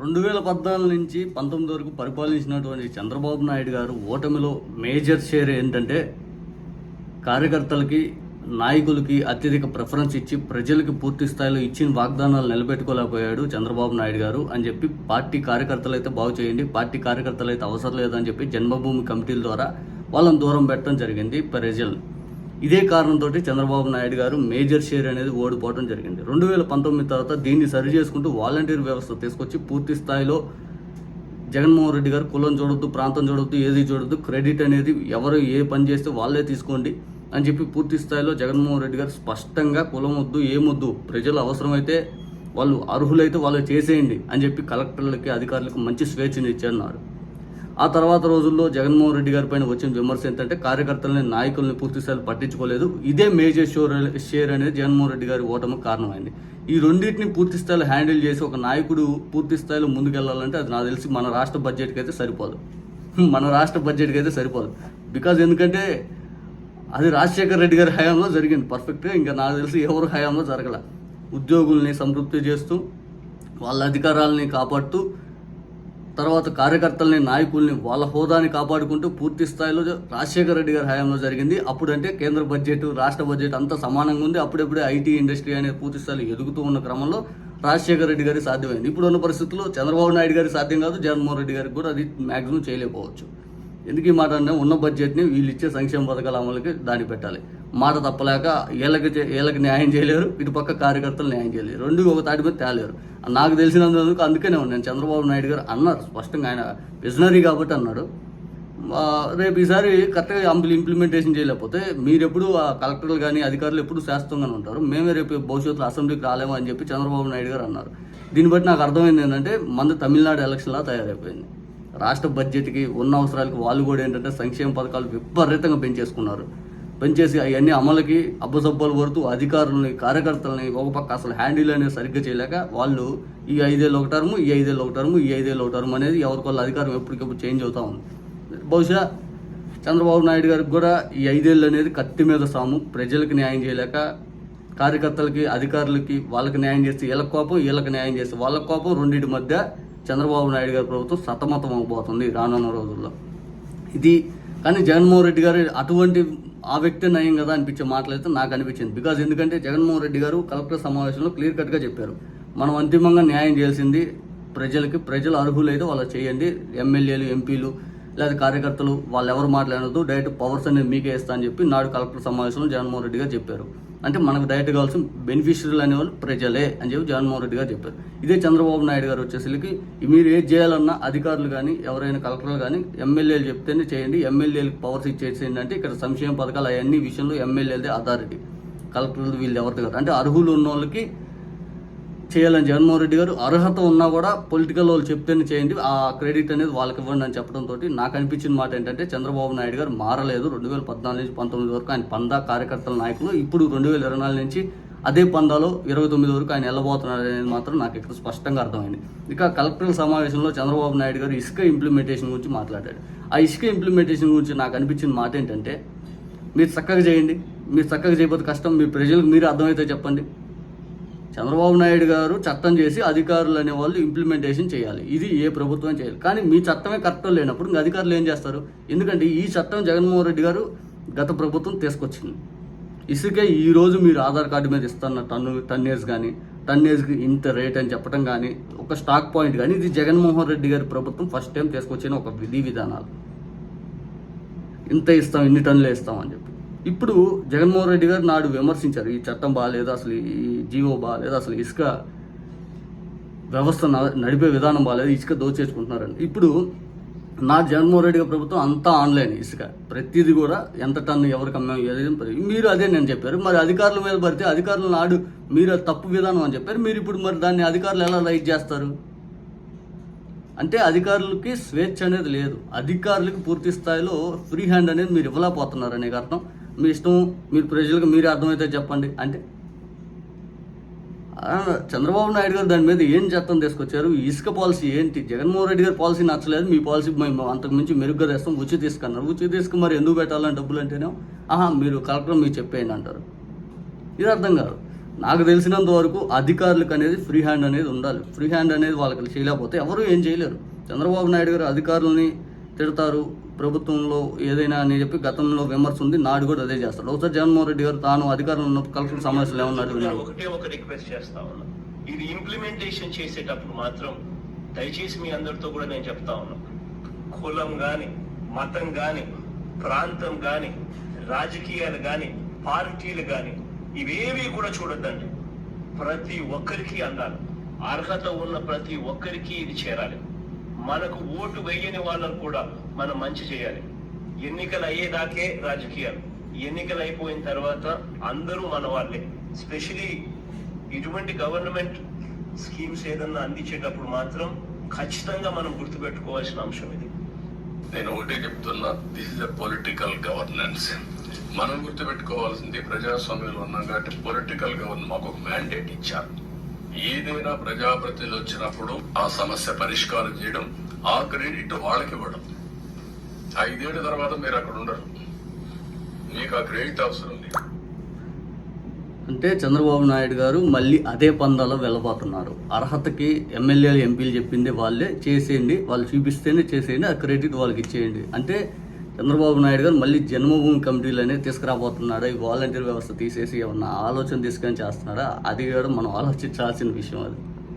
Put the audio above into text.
రెండు వేల పద్నాలుగు నుంచి పంతొమ్మిది వరకు పరిపాలించినటువంటి చంద్రబాబు నాయుడు గారు ఓటమిలో మేజర్ షేర్ ఏంటంటే కార్యకర్తలకి నాయకులకి అత్యధిక ప్రిఫరెన్స్ ఇచ్చి ప్రజలకి పూర్తి స్థాయిలో ఇచ్చిన వాగ్దానాలు నిలబెట్టుకోలేకపోయాడు చంద్రబాబు నాయుడు గారు అని చెప్పి పార్టీ కార్యకర్తలు అయితే బాగు చేయండి పార్టీ కార్యకర్తలు అయితే అవసరం లేదని చెప్పి జన్మభూమి కమిటీల ద్వారా వాళ్ళని దూరం పెట్టడం జరిగింది ప్రజలు. ఇదే కారణంతో చంద్రబాబు నాయుడు గారు మేజర్ షేర్ అనేది ఓడిపోవడం జరిగింది. రెండు వేల పంతొమ్మిది తర్వాత దీన్ని సరి చేసుకుంటూ వాలంటీర్ వ్యవస్థ తీసుకొచ్చి పూర్తి స్థాయిలో జగన్మోహన్ రెడ్డి గారు కులం చూడొద్దు ప్రాంతం చూడొద్దు ఏది చూడొద్దు క్రెడిట్ అనేది ఎవరు ఏ పని చేస్తే వాళ్ళే తీసుకోండి అని చెప్పి పూర్తి స్థాయిలో జగన్మోహన్ రెడ్డి గారు స్పష్టంగా కులం వద్దు ఏమొద్దు ప్రజలు అవసరమైతే వాళ్ళు అర్హులైతే వాళ్ళు చేసేయండి అని చెప్పి కలెక్టర్లకి అధికారులకు మంచి స్వేచ్ఛనిచ్చారు ఆ తర్వాత రోజుల్లో జగన్మోహన్ రెడ్డి గారి పైన వచ్చిన విమర్శ ఏంటంటే కార్యకర్తలని నాయకుల్ని పూర్తిస్థాయిలో పట్టించుకోలేదు. ఇదే మేజర్ షోర్ షేర్ అనేది జగన్మోహన్ రెడ్డి గారి ఓటమికి కారణమైంది. ఈ రెండింటిని పూర్తి స్థాయిలో హ్యాండిల్ చేసి ఒక నాయకుడు పూర్తి స్థాయిలో ముందుకెళ్ళాలంటే అది నాకు తెలిసి మన రాష్ట్ర బడ్జెట్కి అయితే సరిపోదు. మన రాష్ట్ర బడ్జెట్కి అయితే సరిపోదు. బికాజ్ ఎందుకంటే అది రాజశేఖర్ రెడ్డి గారి హయాంలో జరిగింది. పర్ఫెక్ట్గా ఇంకా నాకు తెలిసి ఎవరు హయాంలో జరగల. ఉద్యోగుల్ని సంతృప్తి చేస్తూ వాళ్ళ అధికారాలని కాపాడుతూ తర్వాత కార్యకర్తల్ని నాయకుల్ని వాళ్ళ హోదాని కాపాడుకుంటూ పూర్తి స్థాయిలో రాజశేఖర రెడ్డి గారి హయాంలో జరిగింది. అప్పుడంటే కేంద్ర బడ్జెట్ రాష్ట్ర బడ్జెట్ అంతా సమానంగా ఉంది. అప్పుడప్పుడే ఐటీ ఇండస్ట్రీ అనేది పూర్తి స్థాయిలో ఎదుగుతూ ఉన్న క్రమంలో రాజశేఖర రెడ్డి గారికి సాధ్యమైంది. ఇప్పుడు ఉన్న పరిస్థితుల్లో చంద్రబాబు నాయుడు గారికి సాధ్యం కాదు. జగన్మోహన్ రెడ్డి గారికి కూడా అది మ్యాక్సిమం చేయలేకపోవచ్చు. ఎందుకు ఈ మాట అంటే ఉన్న బడ్జెట్ని వీళ్ళు ఇచ్చే సంక్షేమ పథకాల అమలుకి దాని పెట్టాలి. మాట తప్పలేక వీళ్ళకి వీళ్ళకి న్యాయం చేయలేరు ఇటు పక్క కార్యకర్తలు న్యాయం చేయలేరు. రెండు ఒక తాటి మీద తేలేరు. నాకు తెలిసినందుకు అందుకనే ఉన్నాను. చంద్రబాబు నాయుడు గారు అన్నారు స్పష్టంగా ఆయన విజనరీ కాబట్టి అన్నాడు. రేపు ఈసారి కరెక్ట్గా అంపులు ఇంప్లిమెంటేషన్ చేయలేకపోతే మీరు ఎప్పుడు ఆ కలెక్టర్లు కానీ అధికారులు ఎప్పుడు శాస్త్రంగానే ఉంటారు. మేమే రేపు భవిష్యత్తులో అసెంబ్లీకి రాలేము అని చెప్పి చంద్రబాబు నాయుడు గారు అన్నారు. దీన్ని బట్టి నాకు అర్థమైంది ఏంటంటే మన తమిళనాడు ఎలక్షన్లా తయారైపోయింది. రాష్ట్ర బడ్జెట్కి ఉన్న అవసరాలకి వాళ్ళు కూడా ఏంటంటే సంక్షేమ పథకాలు విపరీతంగా పెంచేసుకున్నారు. పెంచేసి అవన్నీ అమలుకి అబ్బసబ్బలు పడుతూ అధికారులని కార్యకర్తలని ఒక పక్క అసలు హ్యాండిల్ అనేది సరిగ్గా చేయలేక వాళ్ళు ఈ ఐదేళ్ళు ఒక టర్ము ఈ ఐదేళ్ళు ఒక టర్ము ఈ ఐదేళ్ళు ఒక టర్ము అనేది ఎవరికి వాళ్ళ అధికారం ఎప్పటికప్పుడు చేంజ్ అవుతా ఉంది. బహుశా చంద్రబాబు నాయుడు గారికి కూడా ఈ ఐదేళ్ళు అనేది కత్తి మీద సాము. ప్రజలకు న్యాయం చేయలేక కార్యకర్తలకి అధికారులకి వాళ్ళకి న్యాయం చేస్తే వీళ్ళకి కోపం వీళ్ళకి న్యాయం చేస్తే వాళ్ళ కోపం రెండింటి మధ్య చంద్రబాబు నాయుడు గారి ప్రభుత్వం సతమతం అవబోతుంది రానున్న రోజుల్లో. ఇది కానీ జగన్మోహన్ రెడ్డి గారు అటువంటి ఆ వ్యక్తి నయం కదా అనిపించే మాటలైతే నాకు అనిపించింది. బికాజ్ ఎందుకంటే జగన్మోహన్ రెడ్డి గారు కలెక్టర్ సమావేశంలో క్లియర్ కట్గా చెప్పారు. మనం అంతిమంగా న్యాయం చేయాల్సింది ప్రజలకి ప్రజలు అర్హులైతే వాళ్ళు చేయండి. ఎమ్మెల్యేలు ఎంపీలు లేదా కార్యకర్తలు వాళ్ళు ఎవరు మాట్లాడదు డైరెక్ట్ పవర్స్ అనేది మీకే ఇస్తా అని చెప్పి నాడు కలెక్టర్ సమావేశంలో జగన్మోహన్ రెడ్డి గారు చెప్పారు. అంటే మనకు డైరెక్ట్ కావాల్సిన బెనిఫిషియర్లు అనేవాళ్ళు ప్రజలే అని చెప్పి జగన్మోహన్ రెడ్డి గారు చెప్పారు. ఇదే చంద్రబాబు నాయుడు గారు వచ్చేసరికి మీరు ఏది చేయాలన్నా అధికారులు కానీ ఎవరైనా కలెక్టర్లు కానీ ఎమ్మెల్యేలు చెప్తేనే చేయండి. ఎమ్మెల్యేలకు పవర్స్ ఇచ్చేసేయండి అంటే ఇక్కడ సంక్షేమ పథకాలు అవన్నీ విషయంలో ఎమ్మెల్యేలదే అథారిటీ కలెక్టర్లు వీళ్ళు ఎవరిది కాదు. అంటే అర్హులు ఉన్న వాళ్ళకి చేయాలని జగన్మోహన్ రెడ్డి గారు అర్హత ఉన్నా కూడా పొలిటికల్ వాళ్ళు చెప్తేనే చేయండి. ఆ క్రెడిట్ అనేది వాళ్ళకి ఇవ్వండి అని చెప్పడంతో నాకు అనిపించిన మాట ఏంటంటే చంద్రబాబు నాయుడు గారు మారలేదు. రెండు వేల పద్నాలుగు నుంచి పంతొమ్మిది వరకు ఆయన పందా కార్యకర్తల నాయకులు. ఇప్పుడు రెండు వేల ఇరవై నాలుగు నుంచి అదే పందాలో ఇరవై తొమ్మిది వరకు ఆయన వెళ్ళబోతున్నారు అనేది మాత్రం నాకు ఇక్కడ స్పష్టంగా అర్థమైంది. ఇక కలెక్టర్ సమావేశంలో చంద్రబాబు నాయుడు గారు ఇసుక ఇంప్లిమెంటేషన్ గురించి మాట్లాడాడు. ఆ ఇసుక ఇంప్లిమెంటేషన్ గురించి నాకు అనిపించిన మాట ఏంటంటే మీరు చక్కగా చేయండి. మీరు చక్కగా చేయకపోతే కష్టం. మీ ప్రజలకు మీరు అర్థమైతే చెప్పండి. చంద్రబాబు నాయుడు గారు చట్టం చేసి అధికారులు అనే వాళ్ళు ఇంప్లిమెంటేషన్ చేయాలి. ఇది ఏ ప్రభుత్వం చేయాలి. కానీ మీ చట్టమే కరెక్ట్ లేనప్పుడు ఇంకా అధికారులు ఏం చేస్తారు? ఎందుకంటే ఈ చట్టం జగన్మోహన్ రెడ్డి గారు గత ప్రభుత్వం తీసుకొచ్చింది. ఇసుకే ఈరోజు మీరు ఆధార్ కార్డు మీద ఇస్తున్న టన్ను టన్నేజ్ కానీ టన్నేజ్కి ఇంత రేట్ అని చెప్పడం కానీ ఒక స్టాక్ పాయింట్ కానీ ఇది జగన్మోహన్ రెడ్డి గారి ప్రభుత్వం ఫస్ట్ టైం తీసుకొచ్చిన ఒక విధి విధానాలు. ఇంత ఇస్తాం ఇన్ని టన్నులు ఇస్తాం అని చెప్పి. ఇప్పుడు జగన్మోహన్ రెడ్డి గారు నాడు విమర్శించారు ఈ చట్టం బాగాలేదు అసలు ఈ జీవో బాగాలేదు అసలు ఇసుక వ్యవస్థ నడిపే విధానం బాగాలేదు ఇసుక దోచేసుకుంటున్నారని. ఇప్పుడు నా జగన్మోహన్ రెడ్డి గారి ప్రభుత్వం అంతా ఆన్లైన్ ఇసుక. ప్రతిదీ కూడా ఎంత టన్ను ఎవరికి అమ్మాం ఏదైనా మీరు అదే నేను చెప్పారు. మరి అధికారుల మీద పడితే అధికారులు నాడు మీరు అది తప్పు విధానం అని చెప్పారు. మీరు ఇప్పుడు మరి దాన్ని అధికారులు ఎలా రైట్ చేస్తారు? అంటే అధికారులకి స్వేచ్ఛ అనేది లేదు. అధికారులకి పూర్తి స్థాయిలో ఫ్రీ హ్యాండ్ అనేది మీరు ఇవ్వలేకపోతున్నారు అనే అర్థం. మీ ఇష్టం మీరు ప్రజలకు మీరే అర్థమైతే చెప్పండి. అంటే చంద్రబాబు నాయుడు గారు దాని మీద ఏం చట్టం తీసుకొచ్చారు? ఇసుక పాలసీ ఏంటి? జగన్మోహన్ రెడ్డి గారి పాలసీ నచ్చలేదు. మీ పాలసీ మేము అంతకు మించి మెరుగ్గా తెస్తాం ఉచిత తీసుకున్నారు ఉచిత తీసుకు మరి ఎందుకు పెట్టాలని డబ్బులు అంటేనే ఆహా మీరు కలెక్టర్ మీరు చెప్పేయండి అంటారు. ఇది అర్థం కాదు. నాకు తెలిసినంత వరకు అధికారులకు అనేది ఫ్రీ హ్యాండ్ అనేది ఉండాలి. ఫ్రీ హ్యాండ్ అనేది వాళ్ళకి చేయలేకపోతే ఎవరు ఏం చేయలేరు. చంద్రబాబు నాయుడు గారు అధికారులని తిడతారు ప్రభుత్వంలో ఏదైనా అని చెప్పి గతంలో విమర్శ ఉంది నాడు కూడా అదే చేస్తాడు. ఒకసారి జగన్మోహన్ రెడ్డి గారు తాను అధికారంలో ఉన్నప్పుడు కలెక్టర్ సమస్యలు ఏమన్నా నేను ఒకటే ఒక రిక్వెస్ట్ చేస్తా ఉన్నా. ఇది ఇంప్లిమెంటేషన్ చేసేటప్పుడు మాత్రం దయచేసి మీ అందరితో కూడా నేను చెప్తా ఉన్నా. కులం గాని మతం గాని ప్రాంతం గాని రాజకీయాలు గాని పార్టీలు గాని ఇవేవి కూడా చూడొద్దండి. ప్రతి ఒక్కరికి అందాలి. అర్హత ఉన్న ప్రతి ఒక్కరికి ఇది చేరాలి. మనకు ఓటు వేయని వాళ్ళకు కూడా మనం మంచి చేయాలి. ఎన్నికలు అయ్యేదాకే రాజకీయాలు. ఎన్నికలు అయిపోయిన తర్వాత అందరూ మన వాళ్ళే. స్పెషలీ ఇటువంటి గవర్నమెంట్ స్కీమ్స్ ఏదన్నా అందించేటప్పుడు మాత్రం ఖచ్చితంగా మనం గుర్తుపెట్టుకోవాల్సిన అంశం ఇది. నేను ఒకటే చెప్తున్నా దిస్ ఇస్ పొలిటికల్ గవర్నెన్స్ మనం గుర్తుపెట్టుకోవాల్సింది ప్రజాస్వామ్యంలో ఉన్నాం కాబట్టి పొలిటికల్ గవర్నమెంట్ మాకు ఒక మ్యాండేట్ ఇచ్చారు. ఏదైనా ప్రజాప్రతినిధులు వచ్చినప్పుడు ఆ సమస్య పరిష్కారం చేయడం ఆ క్రెడిట్ వాళ్ళకి ఇవ్వడం. ఐదేళ్ళ తర్వాత మీరు అక్కడ ఉండరు. మీకు ఆ క్రెడిట్ అవసరం లేదు. అంటే చంద్రబాబు నాయుడు గారు మళ్ళీ అదే పందాలో వెళ్ళబోతున్నారు. అర్హతకి ఎమ్మెల్యేలు ఎంపీలు చెప్పింది వాళ్ళే. చేసేయండి వాళ్ళు చూపిస్తేనే చేసేయండి ఆ క్రెడిట్ వాళ్ళకి ఇచ్చేయండి. అంటే చంద్రబాబు నాయుడు గారు మళ్ళీ జన్మభూమి కమిటీలు అనేది తీసుకురాబోతున్నాడా ఈ వాలంటీర్ వ్యవస్థ తీసేసి ఏమన్నా ఆలోచన తీసుకొని చేస్తున్నాడా అది కూడా మనం ఆలోచించాల్సిన విషయం అది.